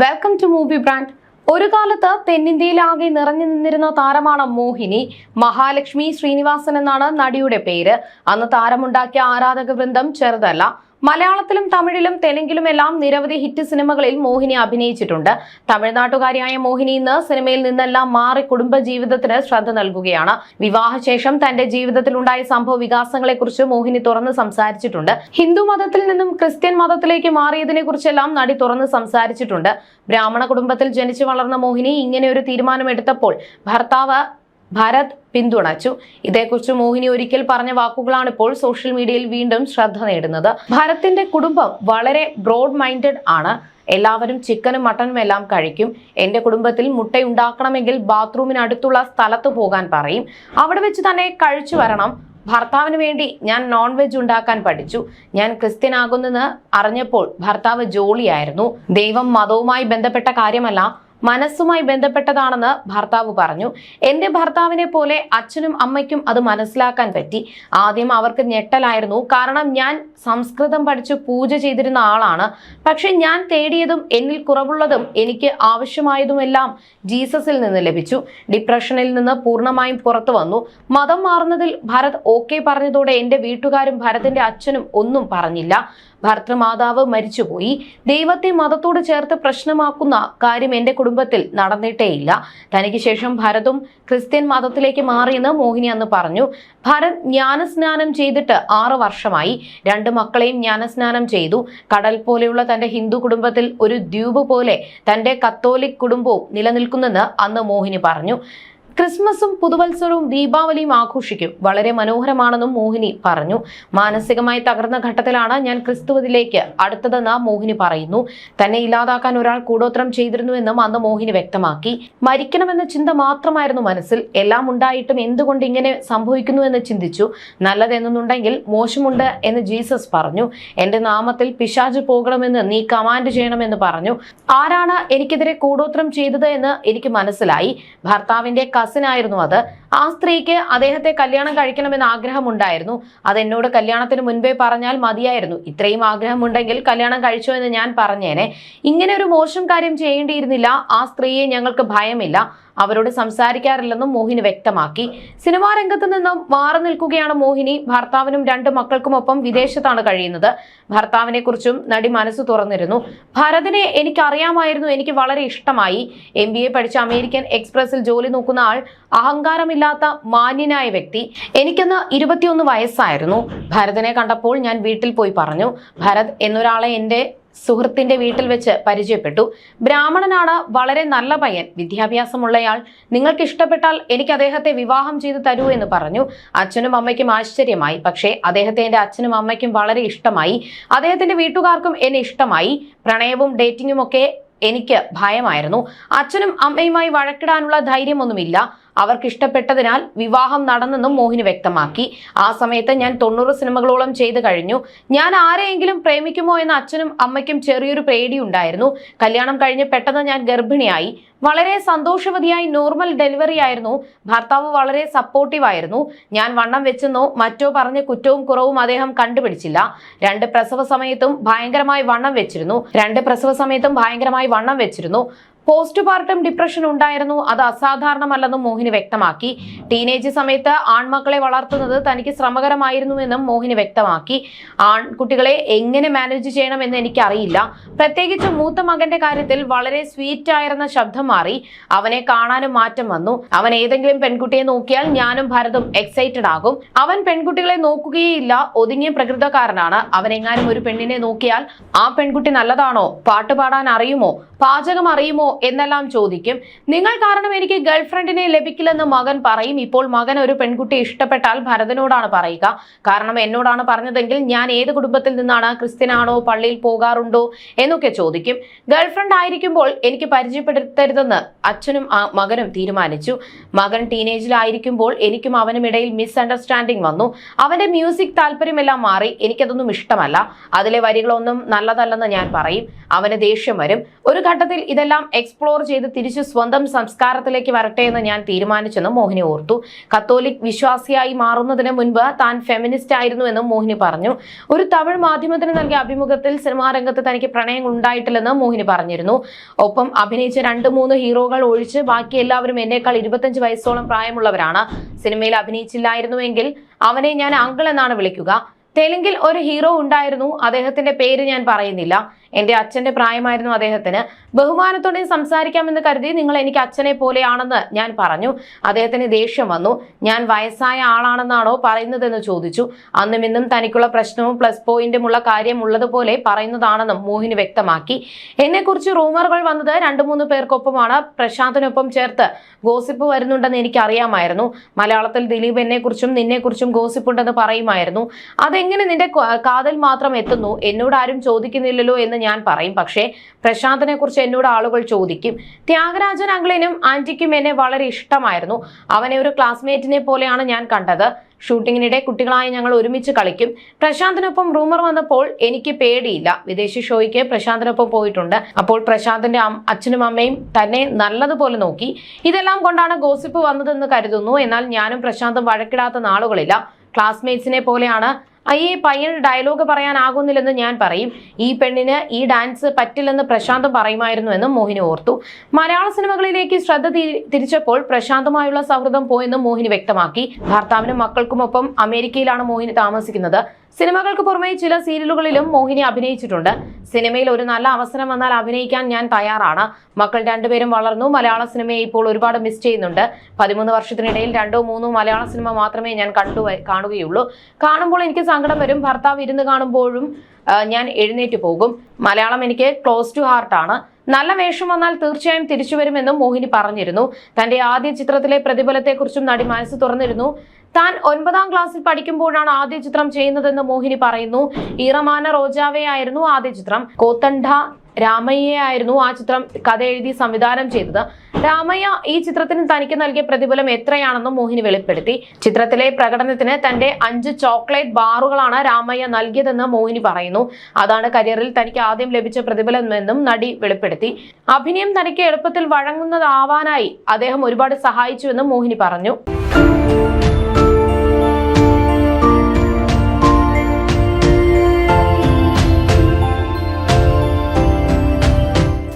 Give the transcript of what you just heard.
Welcome to movie brand ഒരു കാലത്ത് തെന്നിന്ത്യയിലാകെ നിറഞ്ഞു നിന്നിരുന്ന താരമാണ് മോഹിനി. മഹാലക്ഷ്മി ശ്രീനിവാസൻ എന്നാണ് നടിയുടെ പേര്. അന്ന് താരമുണ്ടാക്കിയ ആരാധക വൃന്ദം ചെറുതല്ല. മലയാളത്തിലും തമിഴിലും തെലുങ്കിലും എല്ലാം നിരവധി ഹിറ്റ് സിനിമകളിൽ മോഹിനി അഭിനയിച്ചിട്ടുണ്ട്. തമിഴ്നാട്ടുകാരിയായ മോഹിനി ഇന്ന് സിനിമയിൽ നിന്നെല്ലാം മാറി കുടുംബ ജീവിതത്തിന് ശ്രദ്ധ നൽകുകയാണ്. വിവാഹശേഷം തന്റെ ജീവിതത്തിലുണ്ടായ സംഭവ വികാസങ്ങളെക്കുറിച്ച് മോഹിനി തുറന്ന് സംസാരിച്ചിട്ടുണ്ട്. ഹിന്ദു മതത്തിൽ നിന്നും ക്രിസ്ത്യൻ മതത്തിലേക്ക് മാറിയതിനെ കുറിച്ചെല്ലാം നടി തുറന്ന് സംസാരിച്ചിട്ടുണ്ട്. ബ്രാഹ്മണ കുടുംബത്തിൽ ജനിച്ചു വളർന്ന മോഹിനി ഇങ്ങനെ ഒരു തീരുമാനമെടുത്തപ്പോൾ ഭർത്താവ് ഭരത് പിന്തുണച്ചു. ഇതേക്കുറിച്ച് മോഹിനി ഒരിക്കൽ പറഞ്ഞ വാക്കുകളാണ് ഇപ്പോൾ സോഷ്യൽ മീഡിയയിൽ വീണ്ടും ശ്രദ്ധ നേടുന്നത്. ഭാരത്തിന്റെ കുടുംബം വളരെ ബ്രോഡ് മൈൻഡഡ് ആണ്. എല്ലാവരും ചിക്കനും മട്ടനും എല്ലാം കഴിക്കും. എന്റെ കുടുംബത്തിൽ മുട്ടയുണ്ടാക്കണമെങ്കിൽ ബാത്റൂമിനടുത്തുള്ള സ്ഥലത്ത് പോകാൻ പറയും. അവിടെ വെച്ച് തന്നെ കഴിച്ചു വരണം. ഭർത്താവിന് വേണ്ടി ഞാൻ നോൺ വെജ് ഉണ്ടാക്കാൻ പഠിച്ചു. ഞാൻ ക്രിസ്ത്യൻ ആകുന്നെന്ന് അറിഞ്ഞപ്പോൾ ഭർത്താവ് ജോളിയായിരുന്നു. ദൈവം മതവുമായി ബന്ധപ്പെട്ട കാര്യമല്ല. മനസ്സുമായി ബന്ധപ്പെട്ടതാണെന്ന് ഭർത്താവ് പറഞ്ഞു. എന്റെ ഭർത്താവിനെ പോലെ അച്ഛനും അമ്മയ്ക്കും അത് മനസ്സിലാക്കാൻ പറ്റി. ആദ്യം അവർക്ക് ഞെട്ടലായിരുന്നു. കാരണം ഞാൻ സംസ്കൃതം പഠിച്ച് പൂജ ചെയ്തിരുന്ന ആളാണ്. പക്ഷെ ഞാൻ തേടിയതും എന്നിൽ കുറവുള്ളതും എനിക്ക് ആവശ്യമായതുമെല്ലാം ജീസസിൽ നിന്ന് ലഭിച്ചു. ഡിപ്രഷനിൽ നിന്ന് പൂർണമായും പുറത്തു വന്നു. മതം മാറുന്നതിൽ ഭരത് ഓക്കെ പറഞ്ഞതോടെ എന്റെ വീട്ടുകാരും ഭരതിന്റെ അച്ഛനും ഒന്നും പറഞ്ഞില്ല. ഭർത്തൃമാതാവ് മരിച്ചുപോയി. ദൈവത്തെ മതത്തോട് ചേർത്ത് പ്രശ്നമാക്കുന്ന കാര്യം എന്റെ കുടുംബത്തിൽ നടന്നിട്ടേയില്ല. തനിക്ക് ശേഷം ഭരതും ക്രിസ്ത്യൻ മതത്തിലേക്ക് മാറിയെന്ന് മോഹിനി അന്ന് പറഞ്ഞു. ഭരത് ജ്ഞാനസ്നാനം ചെയ്തിട്ട് ആറ് വർഷമായി. രണ്ട് മക്കളെയും ജ്ഞാനസ്നാനം ചെയ്തു. കടൽ പോലെയുള്ള തന്റെ ഹിന്ദു കുടുംബത്തിൽ ഒരു ദ്വീപ് പോലെ തന്റെ കത്തോലിക് കുടുംബവും നിലനിൽക്കുന്നെന്ന് അന്ന് മോഹിനി പറഞ്ഞു. ക്രിസ്മസും പുതുവത്സരവും ദീപാവലിയും ആഘോഷിക്കും. വളരെ മനോഹരമാണെന്നും മോഹിനി പറഞ്ഞു. മാനസികമായി തകർന്ന ഘട്ടത്തിലാണ് ഞാൻ ക്രിസ്തുവതിലേക്ക് അടുത്തതെന്ന് മോഹിനി പറയുന്നു. തന്നെ ഇല്ലാതാക്കാൻ ഒരാൾ കൂടോത്രം ചെയ്തിരുന്നുവെന്നും അന്ന് മോഹിനി വ്യക്തമാക്കി. മരിക്കണമെന്ന ചിന്ത മാത്രമായിരുന്നു മനസ്സിൽ. എല്ലാം ഉണ്ടായിട്ടും എന്തുകൊണ്ട് ഇങ്ങനെ സംഭവിക്കുന്നു എന്ന് ചിന്തിച്ചു. നല്ലതെന്നുണ്ടെങ്കിൽ മോശമുണ്ട് എന്ന് ജീസസ് പറഞ്ഞു. എന്റെ നാമത്തിൽ പിശാജ് പോകണമെന്ന് നീ കമാൻഡ് ചെയ്യണമെന്ന് പറഞ്ഞു. ആരാണ് എനിക്കെതിരെ കൂടോത്രം ചെയ്തത് എന്ന് എനിക്ക് മനസ്സിലായി. ഭർത്താവിന്റെ കസിനായിരുന്നു അത്. ആ സ്ത്രീക്ക് അദ്ദേഹത്തെ കല്യാണം കഴിക്കണമെന്ന് ആഗ്രഹമുണ്ടായിരുന്നു. അത് എന്നോട് കല്യാണത്തിന് മുൻപേ പറഞ്ഞാൽ മതിയായിരുന്നു. ഇത്രയും ആഗ്രഹമുണ്ടെങ്കിൽ കല്യാണം കഴിച്ചോ എന്ന് ഞാൻ പറഞ്ഞേനെ. ഇങ്ങനെ ഒരു മോശം കാര്യം ചെയ്യേണ്ടിയിരുന്നില്ല. ആ സ്ത്രീയെ ഞങ്ങൾക്ക് ഭയമില്ല. അവരോട് സംസാരിക്കാറില്ലെന്നും മോഹിനി വ്യക്തമാക്കി. സിനിമാ രംഗത്ത് നിന്നും മാറി നിൽക്കുകയാണ് മോഹിനി. ഭർത്താവിനും രണ്ട് മക്കൾക്കുമൊപ്പം വിദേശത്താണ് കഴിയുന്നത്. ഭർത്താവിനെ കുറിച്ചും നടി മനസ്സ് തുറന്നിരുന്നു. ഭരതിനെ എനിക്കറിയാമായിരുന്നു. എനിക്ക് വളരെ ഇഷ്ടമായി. എം ബി എ പഠിച്ച അമേരിക്കൻ എക്സ്പ്രസിൽ ജോലി നോക്കുന്ന ആൾ അഹങ്കാരമില്ലാത്ത മാന്യനായ വ്യക്തി. എനിക്കന്ന് ഇരുപത്തിയൊന്ന് വയസ്സായിരുന്നു. ഭരതനെ കണ്ടപ്പോൾ ഞാൻ വീട്ടിൽ പോയി പറഞ്ഞു ഭരത് എന്നൊരാളെ എന്റെ സുഹൃത്തിന്റെ വീട്ടിൽ വെച്ച് പരിചയപ്പെട്ടു. ബ്രാഹ്മണനാണ് വളരെ നല്ല പയ്യൻ. വിദ്യാഭ്യാസമുള്ളയാൾ. നിങ്ങൾക്ക് ഇഷ്ടപ്പെട്ടാൽ എനിക്ക് അദ്ദേഹത്തെ വിവാഹം ചെയ്തു തരൂ എന്ന് പറഞ്ഞു. അച്ഛനും അമ്മയ്ക്കും ആശ്ചര്യമായി. പക്ഷേ അദ്ദേഹത്തെ എന്റെ അച്ഛനും അമ്മയ്ക്കും വളരെ ഇഷ്ടമായി. അദ്ദേഹത്തിന്റെ വീട്ടുകാർക്കും എന്നെ ഇഷ്ടമായി. പ്രണയവും ഡേറ്റിങ്ങും ഒക്കെ എനിക്ക് ഭയമായിരുന്നു. അച്ഛനും അമ്മയുമായി വഴക്കിടാനുള്ള ധൈര്യമൊന്നുമില്ല. അവർക്ക് ഇഷ്ടപ്പെട്ടതിനാൽ വിവാഹം നടന്നെന്നും മോഹിനി വ്യക്തമാക്കി. ആ സമയത്ത് ഞാൻ തൊണ്ണൂറ് സിനിമകളോളം ചെയ്തു കഴിഞ്ഞു. ഞാൻ ആരെയെങ്കിലും പ്രേമിക്കുമോ എന്ന് അച്ഛനും അമ്മയ്ക്കും ചെറിയൊരു പേടിയുണ്ടായിരുന്നു. കല്യാണം കഴിഞ്ഞ് പെട്ടെന്ന് ഞാൻ ഗർഭിണിയായി. വളരെ സന്തോഷവതിയായി നോർമൽ ഡെലിവറി ആയിരുന്നു. ഭർത്താവ് വളരെ സപ്പോർട്ടീവ് ആയിരുന്നു. ഞാൻ വണ്ണം വെച്ചെന്നോ മറ്റോ പറഞ്ഞ കുറ്റവും കുറവും അദ്ദേഹം കണ്ടുപിടിച്ചില്ല. രണ്ട് പ്രസവ സമയത്തും ഭയങ്കരമായി വണ്ണം വെച്ചിരുന്നു. രണ്ട് പ്രസവ സമയത്തും ഭയങ്കരമായി വണ്ണം വെച്ചിരുന്നു. പോസ്റ്റ് പാർട്ടം ഡിപ്രഷൻ ഉണ്ടായിരുന്നു. അത് അസാധാരണമല്ലെന്നും മോഹിനി വ്യക്തമാക്കി. ടീനേജ് സമയത്ത് ആൺമക്കളെ വളർത്തുന്നത് തനിക്ക് ശ്രമകരമായിരുന്നുവെന്നും മോഹിനി വ്യക്തമാക്കി. ആൺകുട്ടികളെ എങ്ങനെ മാനേജ് ചെയ്യണമെന്ന് എനിക്കറിയില്ല. പ്രത്യേകിച്ച് മൂത്ത മകന്റെ കാര്യത്തിൽ വളരെ സ്വീറ്റ് ആയിരുന്ന ശബ്ദം മാറി. അവനെ കാണാനും മാറ്റം വന്നു. അവൻ ഏതെങ്കിലും പെൺകുട്ടിയെ നോക്കിയാൽ ഞാനും ഭരതും എക്സൈറ്റഡ് ആകും. അവൻ പെൺകുട്ടികളെ നോക്കുകയില്ല ഒതുങ്ങിയ പ്രകൃതക്കാരനാണ്. അവനെങ്ങാനും ഒരു പെണ്ണിനെ നോക്കിയാൽ ആ പെൺകുട്ടി നല്ലതാണോ? പാട്ടുപാടാൻ അറിയുമോ? പാചകം അറിയുമോ എന്നെല്ലാം ചോദിക്കും. നിങ്ങൾ കാരണം എനിക്ക് ഗേൾഫ്രണ്ടിനെ ലഭിക്കില്ലെന്ന് മകൻ പറയും. ഇപ്പോൾ മകൻ ഒരു പെൺകുട്ടിയെ ഇഷ്ടപ്പെട്ടാൽ ഭരതനോടാണ് പറയുക. കാരണം എന്നോടാണ് പറഞ്ഞതെങ്കിൽ ഞാൻ ഏത് കുടുംബത്തിൽ നിന്നാണ് ക്രിസ്ത്യനാണോ പള്ളിയിൽ പോകാറുണ്ടോ എന്നൊക്കെ ചോദിക്കും. ഗേൾഫ്രണ്ട് ആയിരിക്കുമ്പോൾ എനിക്ക് പരിചയപ്പെടുത്തരുതെന്ന് അച്ഛനും മകനും തീരുമാനിച്ചു. മകൻ ടീനേജിലായിരിക്കുമ്പോൾ എനിക്കും അവനും ഇടയിൽ മിസ് അണ്ടർസ്റ്റാൻഡിംഗ് വന്നു. അവന്റെ മ്യൂസിക് താല്പര്യമെല്ലാം മാറി. എനിക്കതൊന്നും ഇഷ്ടമല്ല. അതിലെ വരികളൊന്നും നല്ലതല്ലെന്ന് ഞാൻ പറയും. അവന് ദേഷ്യം വരും. ഒരു ഘട്ടത്തിൽ ഇതെല്ലാം എക്സ്പ്ലോർ ചെയ്ത് തിരിച്ചു സ്വന്തം സംസ്കാരത്തിലേക്ക് വരട്ടെ എന്ന് ഞാൻ തീരുമാനിച്ചെന്നും മോഹിനി ഓർത്തു. കത്തോലിക് വിശ്വാസിയായി മാറുന്നതിന് മുൻപ് താൻ ഫെമിനിസ്റ്റ് ആയിരുന്നു എന്നും മോഹിനി പറഞ്ഞു. ഒരു തമിഴ് മാധ്യമത്തിന് നൽകിയ അഭിമുഖത്തിൽ സിനിമാ രംഗത്ത് തനിക്ക് പ്രണയം ഉണ്ടായിട്ടില്ലെന്ന് മോഹിനി പറഞ്ഞിരുന്നു. ഒപ്പം അഭിനയിച്ച രണ്ട് മൂന്ന് ഹീറോകൾ ഒഴിച്ച് ബാക്കി എല്ലാവരും എന്നേക്കാൾ ഇരുപത്തഞ്ച് വയസ്സോളം പ്രായമുള്ളവരാണ്. സിനിമയിൽ അഭിനയിച്ചില്ലായിരുന്നുവെങ്കിൽ അവനെ ഞാൻ അങ്കിൾ എന്നാണ് വിളിക്കുക. തെലുങ്കിൽ ഒരു ഹീറോ ഉണ്ടായിരുന്നു. അദ്ദേഹത്തിന്റെ പേര് ഞാൻ പറയുന്നില്ല. എന്റെ അച്ഛന്റെ പ്രായമായിരുന്നു അദ്ദേഹത്തിന്. ബഹുമാനത്തോടെ സംസാരിക്കാമെന്ന് കരുതി നിങ്ങൾ എനിക്ക് അച്ഛനെ പോലെയാണെന്ന് ഞാൻ പറഞ്ഞു. അദ്ദേഹത്തിന് ദേഷ്യം വന്നു. ഞാൻ വയസ്സായ ആളാണെന്നാണോ പറയുന്നതെന്ന് ചോദിച്ചു. അന്നും ഇന്നും തനിക്കുള്ള പ്രശ്നവും പ്ലസ് പോയിന്റുമുള്ള കാര്യം ഉള്ളതുപോലെ പറയുന്നതാണെന്നും മോഹിനി വ്യക്തമാക്കി. എന്നെക്കുറിച്ച് റൂമറുകൾ വന്നത് രണ്ടു മൂന്ന് പേർക്കൊപ്പമാണ്. പ്രശാന്തിനൊപ്പം ചേർത്ത് ഗോസിപ്പ് വരുന്നുണ്ടെന്ന് എനിക്ക് അറിയാമായിരുന്നു മലയാളത്തിൽ ദിലീപ് എന്നെക്കുറിച്ചും നിന്നെക്കുറിച്ചും ഗോസിപ്പ് ഉണ്ടെന്ന് പറയുമായിരുന്നു. അതെങ്ങനെ നിന്റെ കാതൽ മാത്രം എത്തുന്നു? എന്നോട് ആരും ചോദിക്കുന്നില്ലല്ലോ എന്ന് ഞാൻ പറയും. പക്ഷേ പ്രശാന്തിനെ കുറിച്ച് എന്നോട് ആളുകൾ ചോദിക്കും. ത്യാഗരാജൻ അങ്കിളിനും ആന്റിക്കും എന്നെ വളരെ ഇഷ്ടമായിരുന്നു. അവനെ ഒരു ക്ലാസ്മേറ്റിനെ പോലെയാണ് ഞാൻ കണ്ടത്. ഷൂട്ടിങ്ങിനിടെ കുട്ടികളായി ഞങ്ങൾ ഒരുമിച്ച് കളിക്കും. പ്രശാന്തിനൊപ്പം റൂമർ വന്നപ്പോൾ എനിക്ക് പേടിയില്ല. വിദേശി ഷോയ്ക്ക് പ്രശാന്തിനൊപ്പം പോയിട്ടുണ്ട്. അപ്പോൾ പ്രശാന്തിന്റെ അച്ഛനും അമ്മയും തന്നെ നല്ലതുപോലെ നോക്കി. ഇതെല്ലാം കൊണ്ടാണ് ഗോസിപ്പ് വന്നതെന്ന് കരുതുന്നു. എന്നാൽ ഞാനും പ്രശാന്തും വഴക്കിടാത്ത നാളുകളില്ല. ക്ലാസ്മേറ്റ്സിനെ പോലെയാണ് അയ്യേ പയ്യൻ ഡയലോഗ് പറയാനാകുന്നില്ലെന്ന് ഞാൻ പറയും. ഈ പെണ്ണിന് ഈ ഡാൻസ് പറ്റില്ലെന്ന് പ്രശാന്തും പറയുമായിരുന്നു എന്നും മോഹിനി ഓർത്തു. മലയാള സിനിമകളിലേക്ക് ശ്രദ്ധ തിരിച്ചപ്പോൾ പ്രശാന്തമായുള്ള സൗഹൃദം പോയെന്നും മോഹിനി വ്യക്തമാക്കി. ഭർത്താവിനും മക്കൾക്കുമൊപ്പം അമേരിക്കയിലാണ് മോഹിനി താമസിക്കുന്നത്. സിനിമകൾക്ക് പുറമെ ചില സീരിയലുകളിലും മോഹിനി അഭിനയിച്ചിട്ടുണ്ട്. സിനിമയിൽ ഒരു നല്ല അവസരം വന്നാൽ അഭിനയിക്കാൻ ഞാൻ തയ്യാറാണ്. മക്കൾ രണ്ടുപേരും വളർന്നു. മലയാള സിനിമയെ ഇപ്പോൾ ഒരുപാട് മിസ് ചെയ്യുന്നുണ്ട്. പതിമൂന്ന് വർഷത്തിനിടയിൽ രണ്ടോ മൂന്നോ മലയാള സിനിമ മാത്രമേ ഞാൻ കണ്ടു കാണുകയുള്ളൂ. കാണുമ്പോൾ എനിക്ക് സങ്കടം വരും. ഭർത്താവ് ഇരുന്ന് കാണുമ്പോഴും ഞാൻ എഴുന്നേറ്റ് പോകും. മലയാളം എനിക്ക് ക്ലോസ് ടു ഹാർട്ടാണ് നല്ല വേഷം വന്നാൽ തീർച്ചയായും തിരിച്ചു വരുമെന്നും മോഹിനി പറഞ്ഞിരുന്നു. തന്റെ ആദ്യ ചിത്രത്തിലെ പ്രതിഫലത്തെക്കുറിച്ചും നടി മനസ്സ് തുറന്നിരുന്നു. താൻ ഒൻപതാം ക്ലാസ്സിൽ പഠിക്കുമ്പോഴാണ് ആദ്യ ചിത്രം ചെയ്യുന്നതെന്ന് മോഹിനി പറയുന്നു. ഈറമാന റോജാവേ ആയിരുന്നു ആദ്യ ചിത്രം. കോത്തണ്ഡ രാമയ്യ ആയിരുന്നു ആ ചിത്രം കഥ എഴുതി സംവിധാനം ചെയ്തത്. രാമയ്യ ഈ ചിത്രത്തിന് തനിക്ക് നൽകിയ പ്രതിഫലം എത്രയാണെന്നും മോഹിനി വെളിപ്പെടുത്തി. ചിത്രത്തിലെ പ്രകടനത്തിന് തന്റെ അഞ്ച് ചോക്ലേറ്റ് ബാറുകളാണ് രാമയ്യ നൽകിയതെന്ന് മോഹിനി പറയുന്നു. അതാണ് കരിയറിൽ തനിക്ക് ആദ്യം ലഭിച്ച പ്രതിഫലമെന്നും നടി വെളിപ്പെടുത്തി. അഭിനയം തനിക്ക് എളുപ്പത്തിൽ വഴങ്ങുന്നതാവാനായി അദ്ദേഹം ഒരുപാട് സഹായിച്ചുവെന്നും മോഹിനി പറഞ്ഞു.